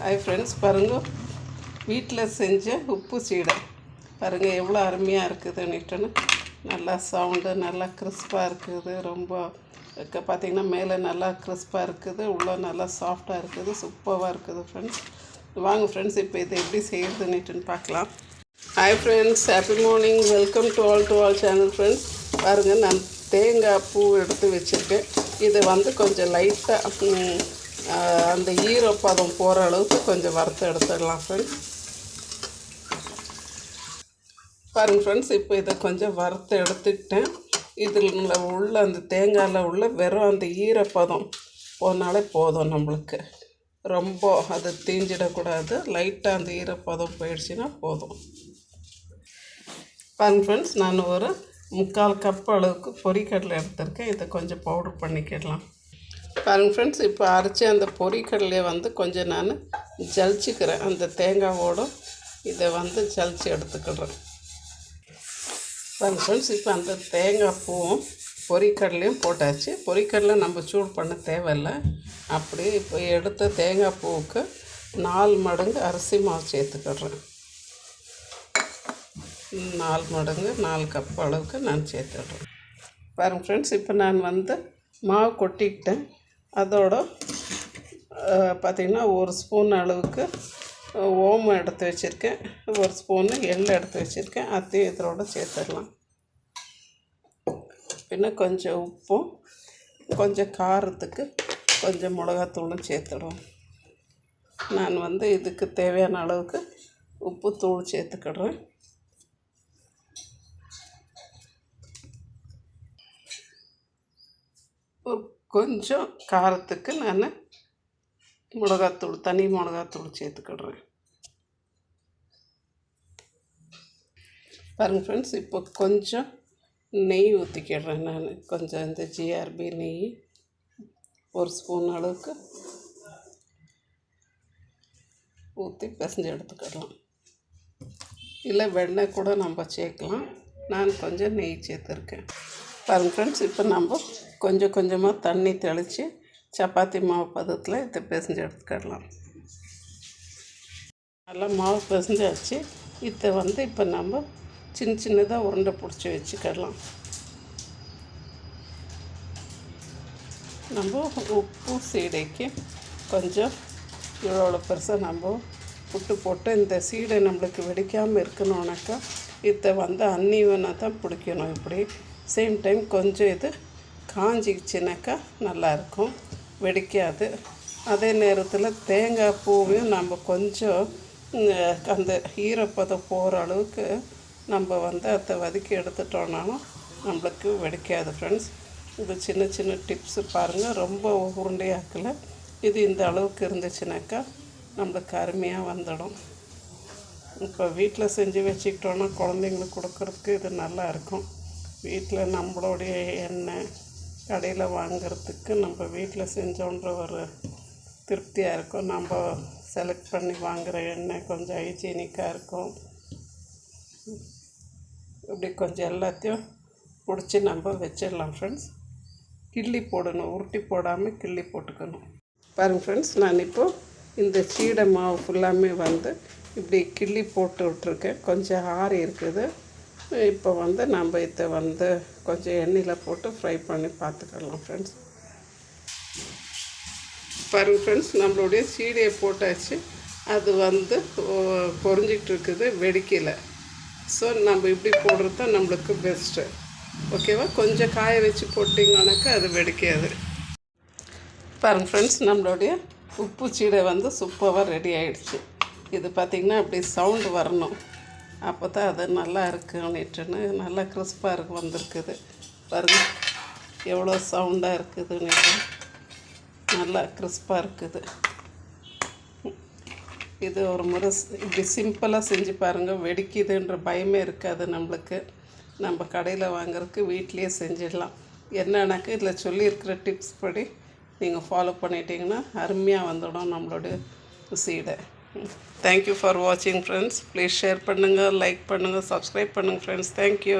Hi friends பாருங்கள் வீட்டில் செஞ்ச உப்பு சீடை. பாருங்கள் எவ்வளோ அருமையாக இருக்குதுன்னுட்டுன்னு நல்லா சவுண்டு நல்லா கிறிஸ்பாக இருக்குது. ரொம்ப க- பார்த்தீங்கன்னா மேலே நல்லா கிறிஸ்பாக இருக்குது. உள்ளே நல்லா சாஃப்டாக இருக்குது. சூப்பராக இருக்குது ஃப்ரெண்ட்ஸ் வாங்க ஃப்ரெண்ட்ஸ் இப்போ இதை எப்படி செய்யறதுன்னுட்டுன்னு பார்க்கலாம். Hi friends happy morning welcome to all to all channel friends பாருங்கள் நான் தேங்காய் பூ எடுத்து வச்சுருக்கேன். இதை வந்து கொஞ்சம் லைட்டாக அந்த ஈரப்பதம் போகிற அளவுக்கு கொஞ்சம் வறுத்து எடுத்துடலாம் ஃப்ரெண்ட்ஸ் பாருங்கள் ஃப்ரெண்ட்ஸ் இப்போ இதை கொஞ்சம் வறுத்து எடுத்துக்கிட்டேன். இதில் உள்ள அந்த தேங்காயில் உள்ள வெறும் அந்த ஈரப்பதம் போனாலே போதும் நம்மளுக்கு. ரொம்ப அது தீஞ்சிடக்கூடாது. லைட்டாக அந்த ஈரப்பதம் போயிடுச்சுன்னா போதும். பாருங்க ஃப்ரெண்ட்ஸ் நான் ஒரு முக்கால் கப் அளவுக்கு பொரிக்கடலை எடுத்திருக்கேன். இதை கொஞ்சம் பவுடர் பண்ணிக்கிடலாம். பாருங்கள் ஃப்ரெண்ட்ஸ் இப்போ அரைச்சி அந்த பொரிக்கடலையை வந்து கொஞ்சம் நான் ஜலிச்சிக்கிறேன். அந்த தேங்காவோடும் இதை வந்து ஜலிச்சு எடுத்துக்கிடுறேன். பாருங்கள் ஃப்ரெண்ட்ஸ் இப்போ அந்த தேங்காய் பூவும் பொரிக்கடலையும் போட்டாச்சு. பொரிக்கடலை நம்ம சூடு பண்ண தேவையில்லை. அப்படி இப்போ எடுத்த தேங்காய் பூவுக்கு நாலு மடங்கு அரிசி மாவு சேர்த்துக்கிடுறேன். நாலு மடங்கு நாலு கப் அளவுக்கு நான் சேர்த்துடுறேன் பாருங்கள் ஃப்ரெண்ட்ஸ் இப்போ நான் வந்து மாவு கொட்டிக்கிட்டேன் அதோட பார்த்திங்கன்னா ஒரு ஸ்பூன் அளவுக்கு ஓமம் எடுத்து வச்சுருக்கேன். ஒரு ஸ்பூனு எள் எடுத்து வச்சுருக்கேன். அதையும் இதோட சேர்த்துடலாம். பின்ன கொஞ்சம் உப்பும் கொஞ்சம் காரத்துக்கு கொஞ்சம் மிளகாத்தூளும் சேர்த்துடுவோம். நான் வந்து இதுக்கு தேவையான அளவுக்கு உப்பு தூள் சேர்த்துக்கிடுறேன். ஒரு கொஞ்சம் காரத்துக்கு நான் மிளகாத்தூள் தனி மிளகாத்தூள் சேர்த்துக்கிடுறேன். பாருங்கள் ஃப்ரெண்ட்ஸ் இப்போ கொஞ்சம் நெய் ஊற்றிக்கிடுறேன் நான். கொஞ்சம் இந்த ஜிஆர்பி நெய் ஒரு ஸ்பூன் அளவுக்கு ஊற்றி பிசைஞ்சு எடுத்துக்கிடலாம். இல்லை வெண்ணெய் கூட நம்ம சேர்க்கலாம். நான் கொஞ்சம் நெய் சேர்த்துருக்கேன். பாருங்கள் ஃப்ரெண்ட்ஸ் இப்போ நம்ம கொஞ்சம் கொஞ்சமாக தண்ணி தெளித்து சப்பாத்தி மாவு பதத்தில் இதை பிசைஞ்சு எடுத்துக்கிடலாம். நல்லா மாவு பிசைஞ்சாச்சு. இதை வந்து இப்போ நம்ம சின்ன சின்னதாக உருண்டை பிடிச்சி வச்சுக்கிடலாம். நம்ம உப்பு சீடைக்கு கொஞ்சம் இவ்வளோ பெருசாக நம்ம புட்டு போட்டு இந்த சீடை நம்மளுக்கு வெடிக்காமல் இருக்கணும்னாக்கா இதை வந்து அன்னீவனாக தான் பிடிக்கணும். இப்படி சேம் டைம் கொஞ்சம் இது காஞ்சிச்சுனாக்கா நல்லாயிருக்கும். வெடிக்காது. அதே நேரத்தில் தேங்காய் பூவையும் நம்ம கொஞ்சம் அந்த ஈரப்பதம் போகிற அளவுக்கு நம்ம வந்து அதை வதக்கி எடுத்துட்டோம்னாலும் நம்மளுக்கு வெடிக்காது ஃப்ரெண்ட்ஸ் இது சின்ன சின்ன டிப்ஸு பாருங்கள் ரொம்ப உருண்டையாக்கல. இது இந்த அளவுக்கு இருந்துச்சுனாக்கா நம்மளுக்கு அருமையாக வந்துடும். இப்போ வீட்டில் செஞ்சு வச்சுக்கிட்டோன்னா குழந்தைங்களுக்கு கொடுக்கறதுக்கு இது நல்லா இருக்கும். வீட்டில் நம்மளுடைய எண்ணெய் கடையில் வாங்குறதுக்கு நம்ம வீட்டில் செஞ்சோன்ற ஒரு திருப்தியாக இருக்கும். நம்ம செலக்ட் பண்ணி வாங்குகிற எண்ணெய் கொஞ்சம் ஹைஜீனிக்காக இருக்கும். இப்படி கொஞ்சம் எல்லாத்தையும் பிடிச்சி நம்ம வச்சிடலாம் ஃப்ரெண்ட்ஸ் கிள்ளி போடணும். உருட்டி போடாமல் கிள்ளி போட்டுக்கணும். பாருங்கள் ஃப்ரெண்ட்ஸ் நான் இப்போது இந்த சீடை மாவு ஃபுல்லாமே வந்து இப்படி கிள்ளி போட்டு விட்ருக்கேன் கொஞ்சம் ஆறி இருக்குது. இப்போ வந்து நம்ம இதை வந்து கொஞ்சம் எண்ணெயில் போட்டு ஃப்ரை பண்ணி பார்த்துக்கலாம் ஃப்ரெண்ட்ஸ் பாருங்கள் ஃப்ரெண்ட்ஸ் நம்மளுடைய சீடையை போட்டாச்சு. அது வந்து பொறிஞ்சிக்கிட்டு இருக்குது வெடிக்கலை. ஸோ நம்ம இப்படி போடுறது தான் நம்மளுக்கு பெஸ்ட்டு ஓகேவா கொஞ்சம் காய வச்சு போட்டிங்கனாக்கா அது வெடிக்காது. பாருங்க ஃப்ரெண்ட்ஸ் நம்மளுடைய உப்பு சீடை வந்து சூப்பராக ரெடி ஆகிடுச்சு இது பார்த்திங்கன்னா அப்படி சவுண்டு வரணும். அப்போ தான் அது நல்லா இருக்குன்னுட்டுன்னு நல்லா கிறிஸ்பாக இருக்கு வந்திருக்குது. பாருங்க எவ்வளோ சவுண்டாக இருக்குதுன்னு நல்லா கிறிஸ்பாக இருக்குது. இது ஒரு முறை இப்படி சிம்பிளாக செஞ்சு பாருங்கள் வெடிக்குதுன்ற பயமே இருக்காது நம்மளுக்கு. நம்ம கடையில் வாங்குறதுக்கு வீட்லேயே செஞ்சிடலாம். என்னன்னாக்கா இதில் சொல்லியிருக்கிற டிப்ஸ் படி நீங்கள் ஃபாலோ பண்ணிட்டீங்கன்னா அருமையாக வந்துடும் நம்மளோட சீடை தேங்க்யூ ஃபார் வாட்சிங் ஃப்ரெண்ட்ஸ் ப்ளீஸ் ஷேர் பண்ணுங்கள் லைக் பண்ணுங்கள் சப்ஸ்கிரைப் பண்ணுங்கள் ஃப்ரெண்ட்ஸ் தேங்க்யூ